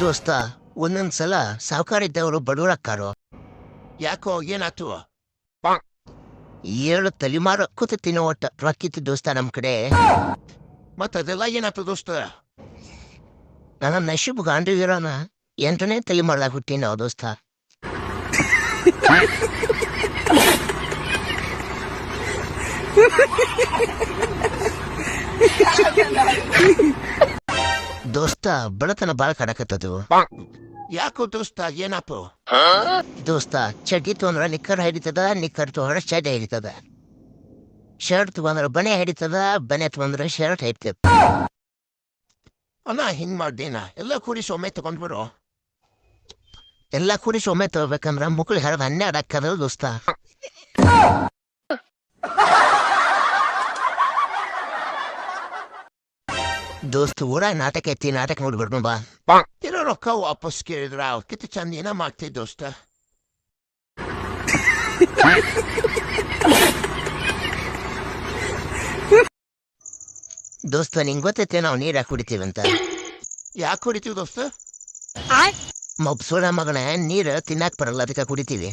ದೋಸ್ತ ಒಂದೊಂದ್ಸಲ ಸಾವುಕಾರಿದ್ದವರು ಬಡವರಕ್ಕಾರು. ಯಾಕೋ ಏನಾತು ಏಳು ತಲೆಮಾರು ಕೂತ ತಿನ್ನೋ ಒಟ್ಟ ರೊಕ್ಕಿತ್ತು ದೋಸ್ತ ನಮ್ ಕಡೆ. ಮತ್ತದೆಲ್ಲ ಏನಾತು ದೋಸ್ತ? ನನ್ನ ನಶೀಬ್ ಗಾಂಡು ಇರೋನ ಎಂಟನೇ ತಲೆಮಾರ್ದಾಗ ಹುಟ್ಟಿನ ದೋಸ್ತ. ದೋಸ್ತ ಬಡತನ ಬಾಳ ಕಡಕತ್ತದು ಯಾಕೋ ದೋಸ್ತ ಏನಪ್ಪು? ದೋಸ್ತ ಚಡ್ಡಿ ತೊಂದ್ರ ನಿಕ್ಕರ್ ಹಿಡಿತದ ನಿಕ್ಕರ್ ತೊಗೊಂಡ್ರೆ ಚಡ್ಡಿ ಹಿಡಿತದ. ಶರ್ಟ್ ತೊಗೊಂಡ್ರೆ ಬನೆ ಹಿಡಿತದ ಬನೆ ತೊಗೊಂಡ್ರೆ ಶರ್ಟ್ ಹಿಡಿತದ. ಅಣ್ಣ ಹಿಂಗ್ ಮಾಡ್ದೇನ? ಎಲ್ಲ ಕೂಡಿ ಸೊಮ್ಮೆ ಬರೋ. ಎಲ್ಲ ಕೂಡಿ ಸೊಮ್ಮೆ ತಗೋಬೇಕಂದ್ರ ಮುಕ್ಳು ಹರಿದ ಹನ್ನೆರಡು ಹಾಕದ ದೋಸ್ತ. ದೋಸ್ತ ಊರಾಗ ನಾಟಕ ಐತಿ ನಾಟಕ ನೋಡ್ಬಿಡ್ನು ಬಾ. ಇರೋ ರೊಕ್ಕ ವಾಪಸ್ ಕೇಳಿದ್ರ ಅವ್ಕಿತ ಚಂದ ಏನ ಮಾಡ್ತಿ ದೋಸ್ತ. ದೋಸ್ತ ನಿಂಗ್ ಗೊತ್ತೈತೆ ನಾವು ನೀರ್ ಹಾಕಿ ಕುಡಿತೀವಂತ ಯಾಕೆ ಕುಡಿತೀವಿ ದೋಸ್ತ? ಮಬ್ಸೋಡ ಮಗನ ನೀರ್ ತಿನ್ನಕ್ ಬರಲ್ಲ ಅದಕ್ಕೆ ಕುಡಿತೀವಿ.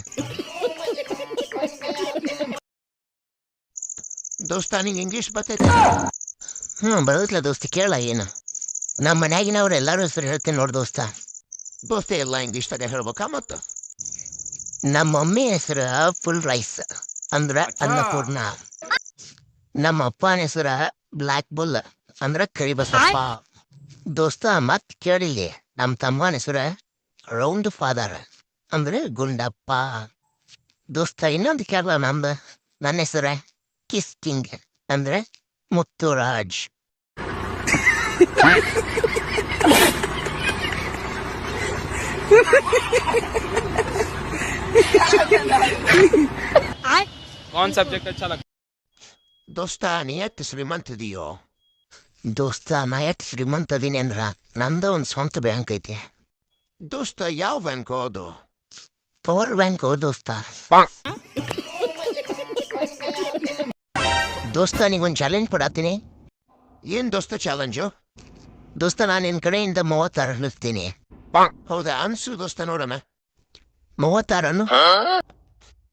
ದೋಸ್ತ ನಿಂಗೆ ಇಂಗ್ಲೀಷ್ ಬರ್ತೈತೆ? ಹ್ಮ್ ಬರೋದಿಲ್ಲ ದೋಸ್ತ ಕೇಳ ಏನು. ನಮ್ಮ ಮನ್ಯಾಗಿನವ್ರು ಎಲ್ಲರೂ ಹೆಸರು ಹೇಳ್ತೀನಿ ನೋಡಿ ದೋಸ್ತ. ದೋಸ್ತ ಎಲ್ಲ ಇಂಗ್ಲೀಷ್ದಾಗ ಹೇಳ್ಬೇಕಾ ಮತ್ತು? ನಮ್ಮ ಮಮ್ಮಿ ಹೆಸರು ಫುಲ್ ರೈಸ್ ಅಂದ್ರೆ ಅನ್ನಪೂರ್ಣ. ನಮ್ಮ ಅಪ್ಪನ ಹೆಸರ ಬ್ಲ್ಯಾಕ್ ಬುಲ್ ಅಂದ್ರ ಕರಿಬಸಪ್ಪ. ದೋಸ್ತ ಮತ್ ಕೇಳಿಲ್ಲಿ ನಮ್ಮ ತಮ್ಮನ ಹೆಸರ ರೌಂಡ್ ಫಾದರ್ ಅಂದ್ರೆ ಗುಂಡಪ್ಪ. ದೋಸ್ತ ಇನ್ನೊಂದು ಕೇಳಲ್ಲ ನಮ್ದು ನನ್ನ ಹೆಸರ ಕಿಸ್ ಕಿಂಗ್ ಅಂದ್ರೆ ಮುತ್ತುರಾಜ್ कौन सब्जेक्ट अच्छा लगता ದೋಸ್ತ ನೀ ಎತ್ತು ಶ್ರೀಮಂತದಿಯೋ ದೋಸ್ತ ನಾ ಎಷ್ಟ್ ಶ್ರೀಮಂತ ಅದೀನಿ ಅಂದ್ರ ನಂದ ಒಂದ್ ಸ್ವಂತ ಬ್ಯಾಂಕ್ ಐತಿ ದೋಸ್ತ ಯಾವ ಬ್ಯಾಂಕ್ ಅದು ಪವರ್ ಬ್ಯಾಂಕ್ ದೋಸ್ತ ದೋಸ್ತ ನಿಗೊಂದು ಚಾಲೆಂಜ್ ಕೊಡತ್ತೀನಿ. ಏನು ದೋಸ್ತ ಚಾಲೆಂಜು ದೋಸ್ತ ನಾನು ನಿನ್ನ ಕಡೆಯಿಂದ ಮೂವತ್ತಾರು ಅಳಿಸ್ತೀನಿ ಹೌದಾ? ಅನ್ಸು ದೋಸ್ತ ನೋಡೋಣ. ಮೂವತ್ತಾರನ್ನು?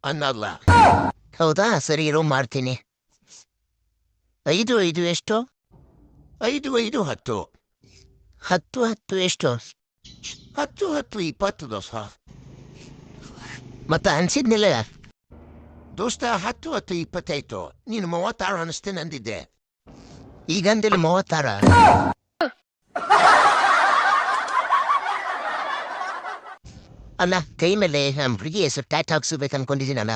ಅನ್ನಲ್ಲ. ಹೌದಾ? ಸರಿ ಇರೋ ಮಾಡ್ತೀನಿ. ಐದು ಐದು ಎಷ್ಟು? ಐದು ಐದು ಹತ್ತು. ಹತ್ತು ಹತ್ತು ಎಷ್ಟು? ಹತ್ತು ಹತ್ತು ಇಪ್ಪತ್ತು ದೋಸ್ತ. ಮತ್ತೆ ಅನ್ಸಿದ್ನಿಲ್ಲ? ದೋಸ್ತ ಹತ್ತು ಹತ್ತು ಇಪ್ಪತ್ತೈದು. ನೀನು ಮೂವತ್ತಾರು ಅನಿಸ್ತೇನೆ ಅಂದಿದ್ದೆ. ಈಗಂದಿಲ್ಲ ಮೂವತ್ತಾರ. ಅಲ್ಲ ಕೈ ಮೇಲೆ ನಮ್ಮ ಹುಡುಗಿ ಹೆಸರು ಟ್ಯಾಟ್ ಹಾಕ್ಸ್ಬೇಕು ಅನ್ಕೊಂಡಿದ್ದೀನಲ್ಲ?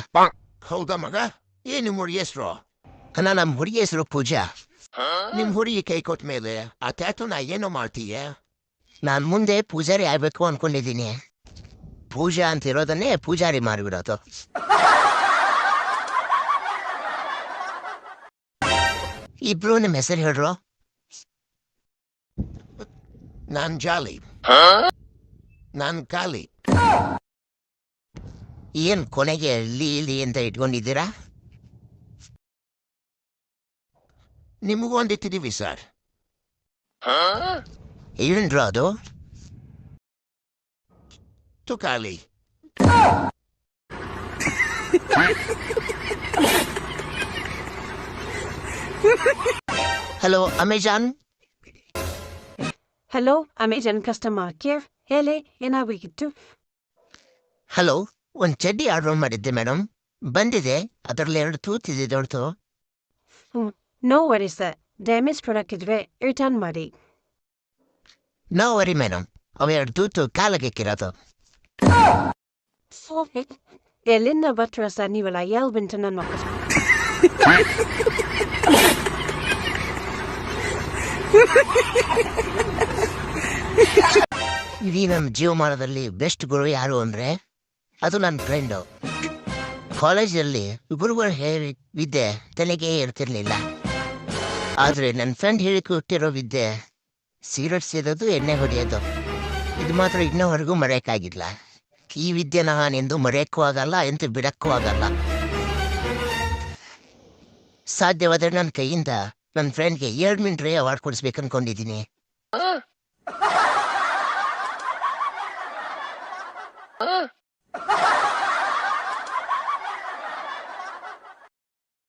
ಹೌದಾ ಮಗ? ಏ ನಿಮ್ಮ ಹುಡುಗಿ ಹೆಸರು? ಅಣ್ಣ ನಮ್ಮ ಹುಡುಗಿ ಹೆಸರು ಪೂಜಾ. ನಿಮ್ ಹುಡುಗಿ ಕೈ ಕೊಟ್ಟ ಮೇಲೆ ಆ ಟ್ಯಾಟು ನಾ ಏನೋ ಮಾಡ್ತೀಯ? ನಾನು ಮುಂದೆ ಪೂಜಾರಿ ಆಗ್ಬೇಕು ಅನ್ಕೊಂಡಿದ್ದೀನಿ. ಪೂಜಾ ಅಂತ ಇರೋದನ್ನೇ ಪೂಜಾರಿ ಮಾಡಿಬಿಡೋದು. ಇಬ್ರು ನಿಮ್ಮ ಹೆಸರು ಹೇಳ್ರು. ನಾನ್ ಜಾಲಿ. ನಾನ್ ಖಾಲಿ. ಏನ್ ಕೊನೆಗೆ ಲೀ ಲೀ ಅಂತ ಇಟ್ಕೊಂಡಿದ್ದೀರಾ? ನಿಮಗೂ ಒಂದಿತ್ತಿದ್ದೀವಿ ಸರ್. ಏನ್ರ ಅದು? Tukali. Hello Amazon hello Amazon customer care ಹೇಳಿ ಏನಾಗಬೇಕಿತ್ತು ಹಲೋ ಒಂದು ಚಡ್ಡಿ ಆರ್ಡರ್ ಮಾಡಿದ್ದೆ ಮೇಡಮ್ ಬಂದಿದೆ ಅದರಲ್ಲಿ ಎರಡು ತೂತಿದೆ ದೊಡ್ಡದು. No worry sir damage product ಇದ್ರೆ ರಿಟರ್ನ್ ಮಾಡಿ. ನೋ ವರಿ ಮೇಡಮ್ ಅವ ಎರಡು ತೂತು ಕಾಲಿಗೆ ಕಿರೋದು ಎಲ್ಲಿಂದ ಬರ್ತೀರ ಸರ್ ನೀವೆಲ್ಲ ಎಲ್ ಬಂತು ನನ್ನ ಮಕ್ಕಳು ಇಡೀ ನನ್ನ ಜೀವಮಾನದಲ್ಲಿ ಬೆಸ್ಟ್ ಗುರು ಯಾರು ಅಂದ್ರೆ ಅದು ನನ್ನ ಫ್ರೆಂಡು ಕಾಲೇಜಲ್ಲಿ ಗುರುಗಳು ಹೇಳಿ ವಿದ್ಯೆ ತಲೆಗೆ ಇರ್ತಿರ್ಲಿಲ್ಲ ಆದ್ರೆ ನನ್ನ ಫ್ರೆಂಡ್ ಹೇಳಿ ಕೊಟ್ಟಿರೋ ವಿದ್ಯೆ ಸಿಗರೆಟ್ ಸೇರೋದು ಎಣ್ಣೆ ಹೊಡೆಯೋದು. ಇದು ಮಾತ್ರ ಇನ್ನೂವರೆಗೂ ಮರೆಯಕ್ಕಾಗಿಲ್ಲ. ಈ ವಿದ್ಯೆ ನಾನೆಂದು ಮರೆಯಕ್ಕೂ ಆಗಲ್ಲ ಎಂತ ಬಿಡಕ್ಕೂ ಆಗಲ್ಲ. ಸಾಧ್ಯವಾದರೆ ನನ್ನ ಕೈಯಿಂದ ನನ್ನ ಫ್ರೆಂಡ್ಗೆ ಎರಡು ಮಿನಿಟ್ ಅವಾರ್ಡ್ ಕೊಡಿಸ್ಬೇಕು ಅನ್ಕೊಂಡಿದ್ದೀನಿ